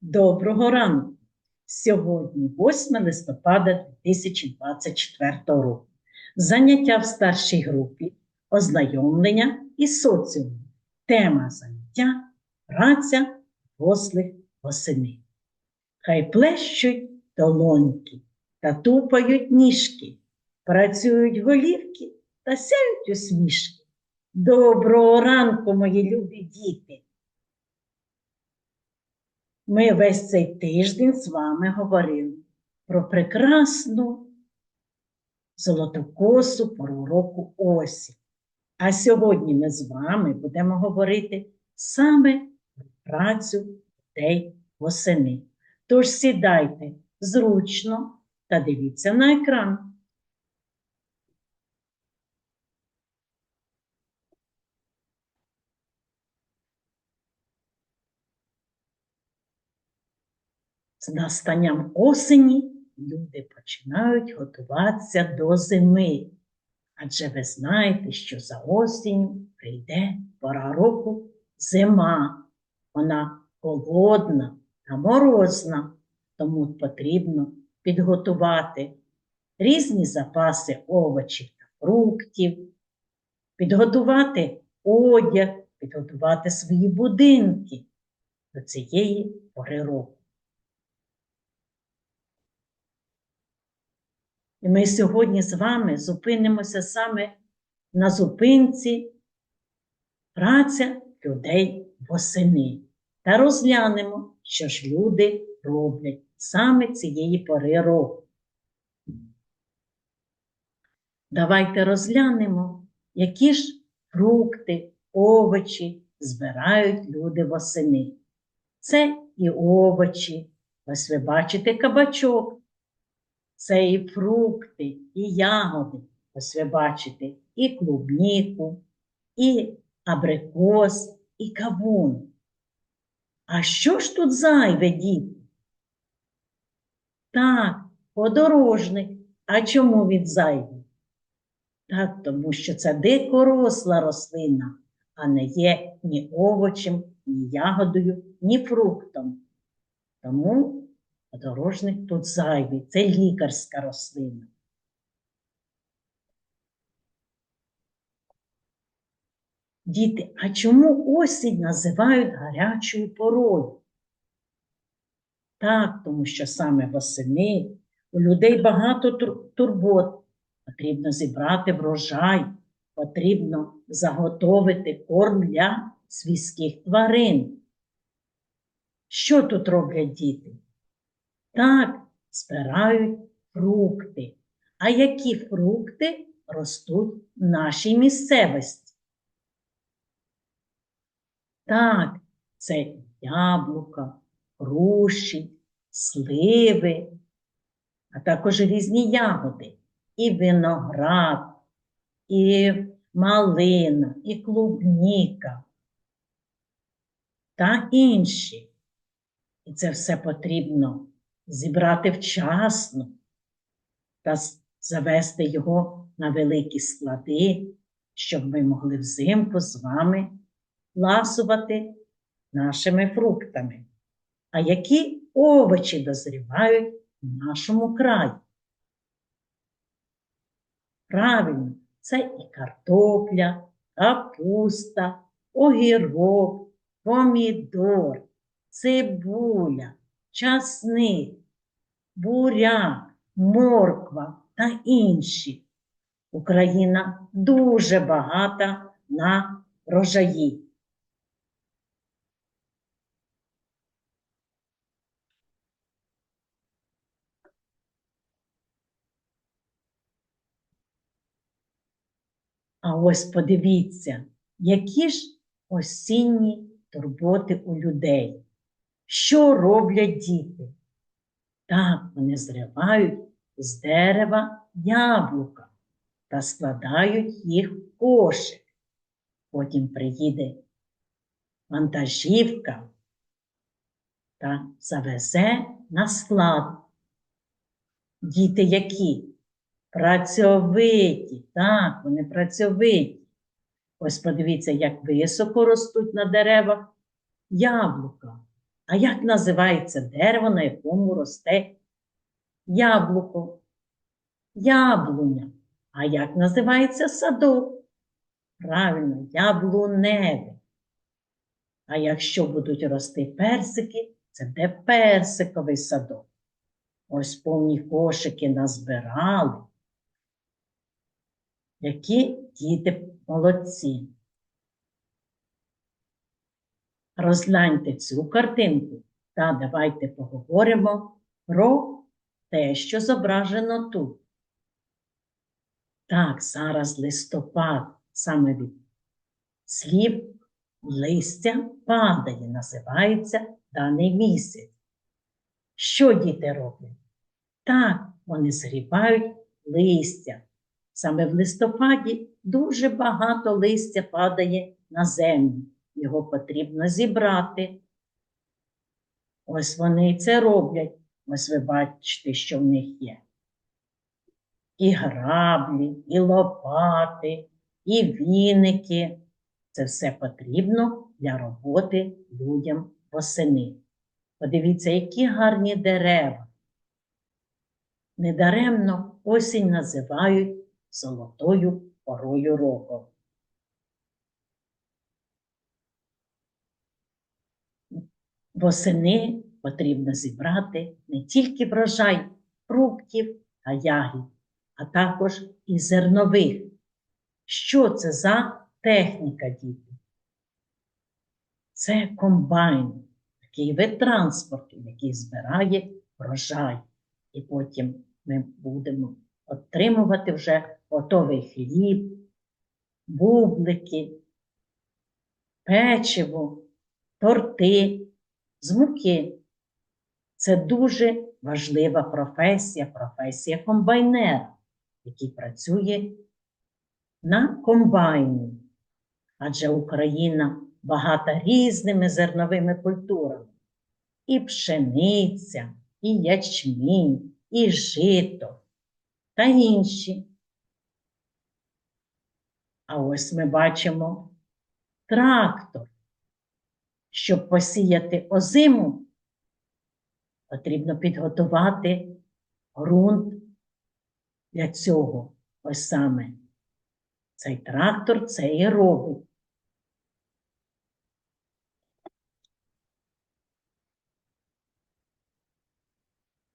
Доброго ранку! Сьогодні 8 листопада 2024 року. Заняття в старшій групі, ознайомлення і соціум. Тема заняття праця дорослих восени. Хай плещуть долоньки та тупають ніжки, працюють голівки та сяють усмішки. Доброго ранку, мої любі діти! Ми весь цей тиждень з вами говорили про прекрасну золотокосу пору року осінь. А сьогодні ми з вами будемо говорити саме про працю дітей восени. Тож сідайте зручно та дивіться на екран. З настанням осені люди починають готуватися до зими. Адже ви знаєте, що за осінню прийде пора року зима. Вона холодна та морозна, тому потрібно підготувати різні запаси овочів та фруктів, підготувати одяг, підготувати свої будинки до цієї пори року. І ми сьогодні з вами зупинимося саме на зупинці праця людей восени та розглянемо, що ж люди роблять саме цієї пори року. Давайте розглянемо, які ж фрукти, овочі збирають люди восени. Це і овочі, ось ви бачите кабачок. Це і фрукти, і ягоди. Ось ви бачите і клубніку, і абрикос, і кавун. А що ж тут зайве, діти? Так, подорожник. А чому він зайвий? Так, тому що це дикоросла рослина, а не є ні овочем, ні ягодою, ні фруктом. Тому Подорожник тут зайвий, це лікарська рослина. Діти, а чому осінь називають гарячою порою? Так, тому що саме восени у людей багато турбот. Потрібно зібрати врожай, потрібно заготовити корм для свійських тварин. Що тут роблять діти? Так, збирають фрукти. А які фрукти ростуть в нашій місцевості? Так, це яблука, груші, сливи, а також різні ягоди, і виноград, і малина, і клубніка та інші. І це все потрібно зібрати вчасно та завести його на великі склади, щоб ми могли взимку з вами ласувати нашими фруктами. А які овочі дозрівають в нашому краї? Правильно, це і картопля, капуста, огірок, помідор, цибуля, часник, буряк, морква та інші. Україна дуже багата на рожаї. А ось подивіться, які ж осінні турботи у людей. Що роблять діти? Так, вони зривають з дерева яблука та складають їх в кошик. Потім приїде вантажівка та завезе на склад. Діти які? Працьовиті, так, вони працьовиті. Ось подивіться, як високо ростуть на деревах яблука. А як називається дерево, на якому росте яблуко? Яблуня. А як називається садок? Правильно, яблуневе. А якщо будуть рости персики, це буде персиковий садок. Ось повні кошики назбирали. Які діти молодці. Розгляньте цю картинку та давайте поговоримо про те, що зображено тут. Так, зараз листопад, саме від слів листя падає, називається даний місяць. Що діти роблять? Так, вони згрібають листя. Саме в листопаді дуже багато листя падає на землю. Його потрібно зібрати. Ось вони і це роблять. Ось ви бачите, що в них є. І граблі, і лопати, і віники. Це все потрібно для роботи людям восени. Подивіться, які гарні дерева. Недаремно осінь називають золотою порою року. Восени потрібно зібрати не тільки врожай фруктів та ягід, а також і зернових. Що це за техніка, діти? Це комбайн, такий вид транспорту, який збирає врожай. І потім ми будемо отримувати вже готовий хліб, бублики, печиво, торти з муки. Це дуже важлива професія, професія комбайнера, який працює на комбайні. Адже Україна багата різними зерновими культурами. І пшениця, і ячмінь, і жито та інші. А ось ми бачимо трактор. Щоб посіяти озиму, потрібно підготувати ґрунт для цього. Ось саме цей трактор це і робить.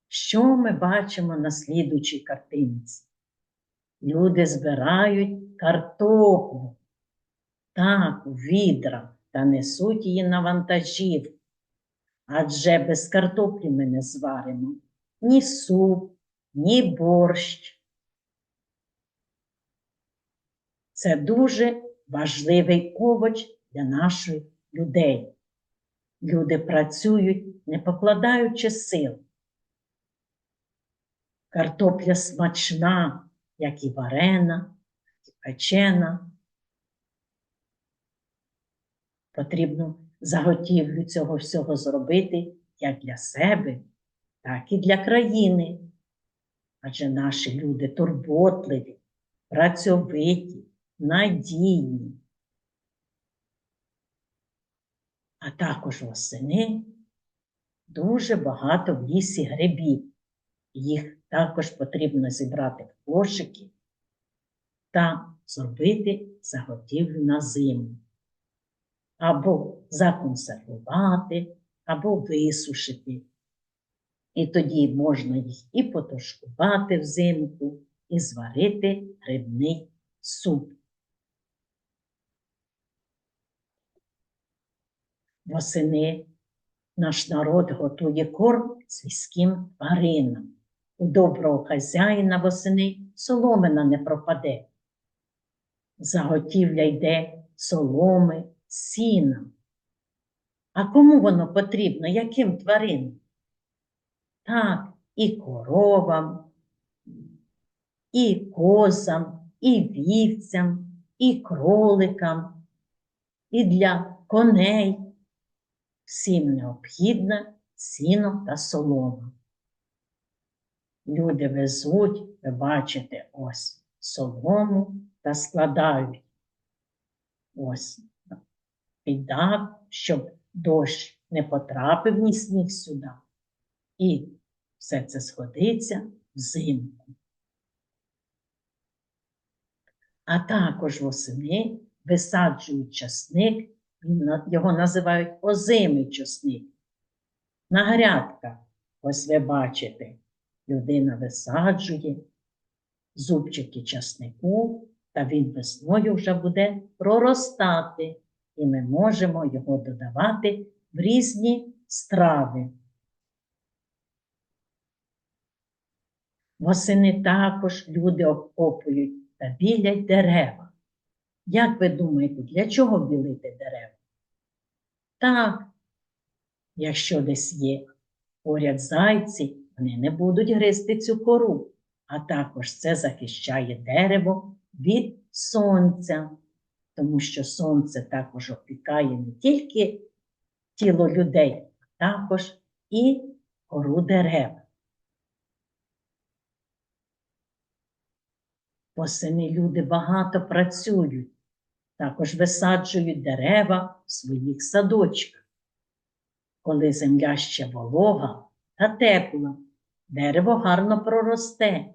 Що ми бачимо на слідучій картинці? Люди збирають картоплю так, відра та несуть її на вантажівку. Адже без картоплі ми не зваримо ні суп, ні борщ. Це дуже важливий овоч для наших людей. Люди працюють, не покладаючи сил. Картопля смачна, як і варена, і печена. Потрібно заготівлю цього всього зробити як для себе, так і для країни. Адже наші люди турботливі, працьовиті, надійні. А також восени дуже багато в лісі грибів. Їх також потрібно зібрати в кошики та зробити заготівлю на зиму. Або законсервувати, або висушити. І тоді можна їх і потушкувати взимку, і зварити грибний суп. Восени наш народ готує корм свійським тваринам. У доброго хазяїна восени соломина не пропаде. Заготівля йде соломи, сіна. А кому воно потрібно, яким тваринам? Так, і коровам, і козам, і вівцям, і кроликам, і для коней. Всім необхідне сіно та солома. Люди везуть, ви бачите, ось солому та складають ось піддав, щоб дощ не потрапив ні сніг сюди. І все це сходиться взимку. А також восени висаджують часник, його називають озимий часник. На грядках, ось ви бачите, людина висаджує зубчики часнику, та він весною вже буде проростати, і ми можемо його додавати в різні страви. Восени також люди обкопують та білять дерева. Як ви думаєте, для чого білити дерева? Так, якщо десь є поряд зайці, вони не будуть гризти цю кору, а також це захищає дерево від сонця, тому що сонце також опікає не тільки тіло людей, а також і кору дерев. Восени люди багато працюють, також висаджують дерева в своїх садочках. Коли земля ще волога та тепла, дерево гарно проросте,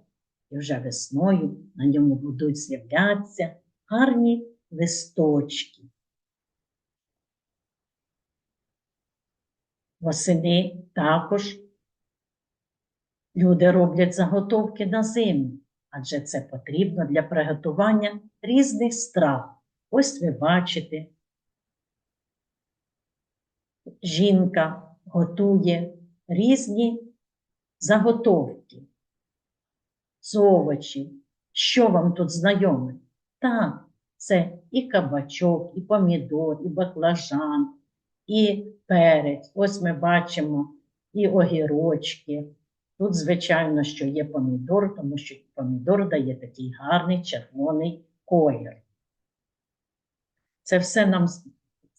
і вже весною на ньому будуть з'являтися гарні листочки. Восени також люди роблять заготовки на зиму, адже це потрібно для приготування різних страв. Ось ви бачите, жінка готує різні заготовки з овочів. Що вам тут знайоме? Так, це і кабачок, і помідор, і баклажан, і перець. Ось ми бачимо і огірочки. Тут, звичайно, що є помідор, тому що помідор дає такий гарний червоний колір. Це все нам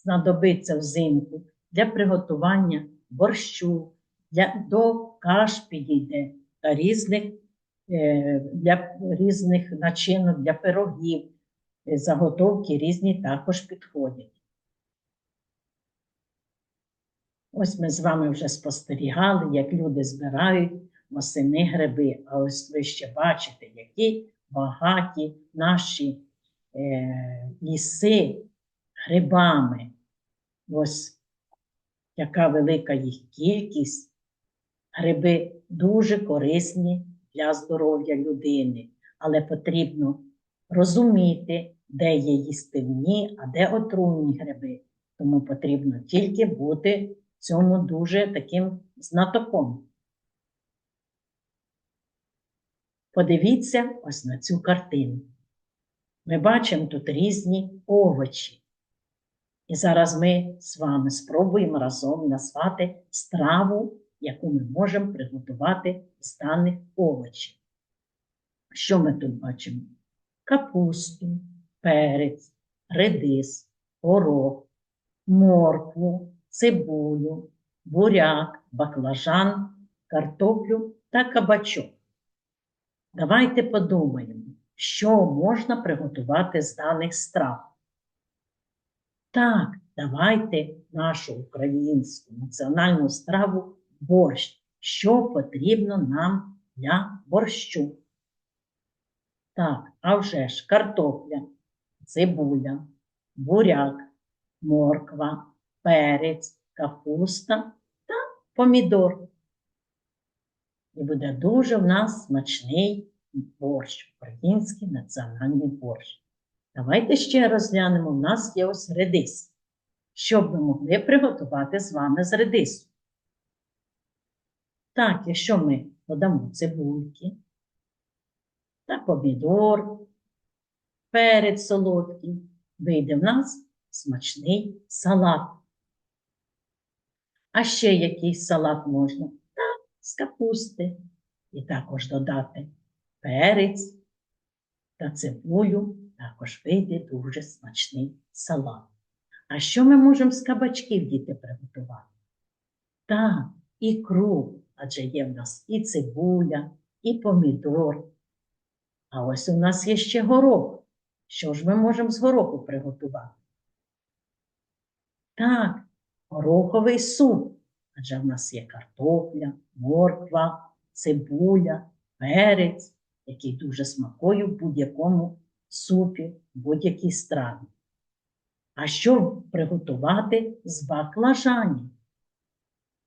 знадобиться взимку для приготування борщу, для, до каш підійде та різних, е, для різних начинок, для пирогів. Заготовки різні також підходять. Ось ми з вами вже спостерігали, як люди збирають восени гриби. А ось ви ще бачите, які багаті наші е, ліси грибами. Ось яка велика їх кількість. Гриби дуже корисні для здоров'я людини, але потрібно розуміти, де є їстивні, а де отруйні гриби. Тому потрібно тільки бути цьому дуже таким знатоком. Подивіться ось на цю картину. Ми бачимо тут різні овочі. І зараз ми з вами спробуємо разом назвати страву, яку ми можемо приготувати з даних овочів. Що ми тут бачимо? Капусту, перець, редис, горох, моркву, цибулю, буряк, баклажан, картоплю та кабачок. Давайте подумаємо, що можна приготувати з даних страв. Так, давайте нашу українську національну страву борщ. Що потрібно нам для борщу? Так, а вже ж картопля, цибуля, буряк, морква, перець, капуста та помідор. І буде дуже в нас смачний борщ, український національний борщ. Давайте ще розглянемо, у нас є ось редис. Що б ми могли приготувати з вами з редису? Так, якщо ми додамо цибульки та помідор, перець солодкий, вийде в нас смачний салат. А ще який салат можна? Так, з капусти. І також додати перець та цибулю також вийде дуже смачний салат. А що ми можемо з кабачків діти приготувати? Так, ікру, адже є в нас і цибуля, і помідор. А ось у нас є ще горох. Що ж ми можемо з гороху приготувати? Так, гороховий суп, адже в нас є картопля, морква, цибуля, перець, який дуже смакує в будь-якому супі, в будь-якій страві. А що приготувати з баклажанів?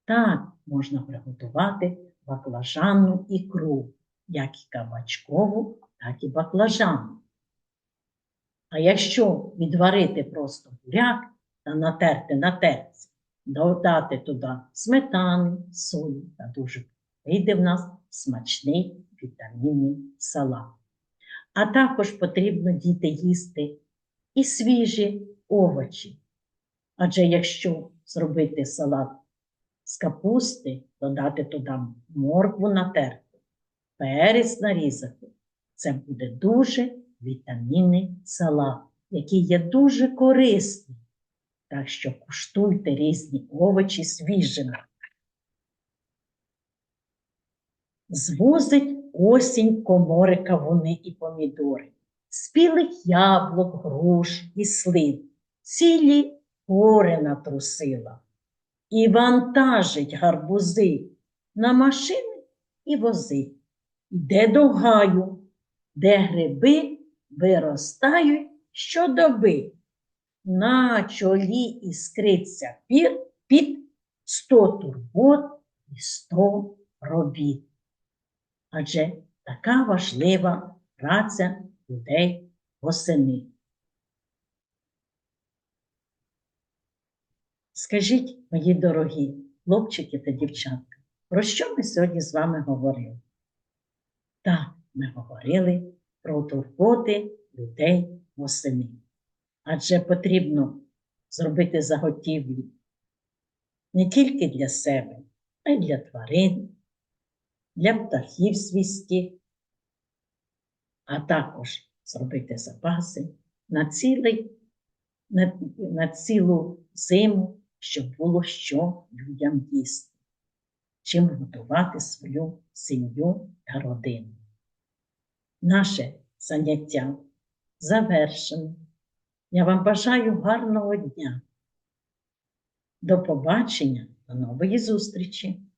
Так, можна приготувати баклажанну ікру, як і кабачкову, так і баклажанну. А якщо відварити просто буряк та натерти на терці, додати туди сметани, солі та дуже вийде в нас смачний вітамінний салат. А також потрібно діти їсти і свіжі овочі. Адже якщо зробити салат з капусти, додати туди моркву натерту, перець нарізати, це буде дуже вітамінний салат, який є дуже корисний. Так що куштуйте різні овочі свіжими. Звозить осінь комори кавуни і помідори, спілих яблук, груш і слив, цілі гори натрусила і вантажить гарбузи на машини і вози. Йде до гаю, де гриби виростають щодоби. На чолі іскриться пір, під сто турбот і сто робіт. Адже така важлива праця людей восени. Скажіть, мої дорогі хлопчики та дівчатка, про що ми сьогодні з вами говорили? Так, ми говорили про турботи людей восени. Адже потрібно зробити заготівлі не тільки для себе, а й для тварин, для птахів свійських, а також зробити запаси на, цілий, на, на цілу зиму, щоб було що людям їсти, чим годувати свою сім'ю та родину. Наше заняття завершено. Я вам бажаю гарного дня. До побачення, до нової зустрічі!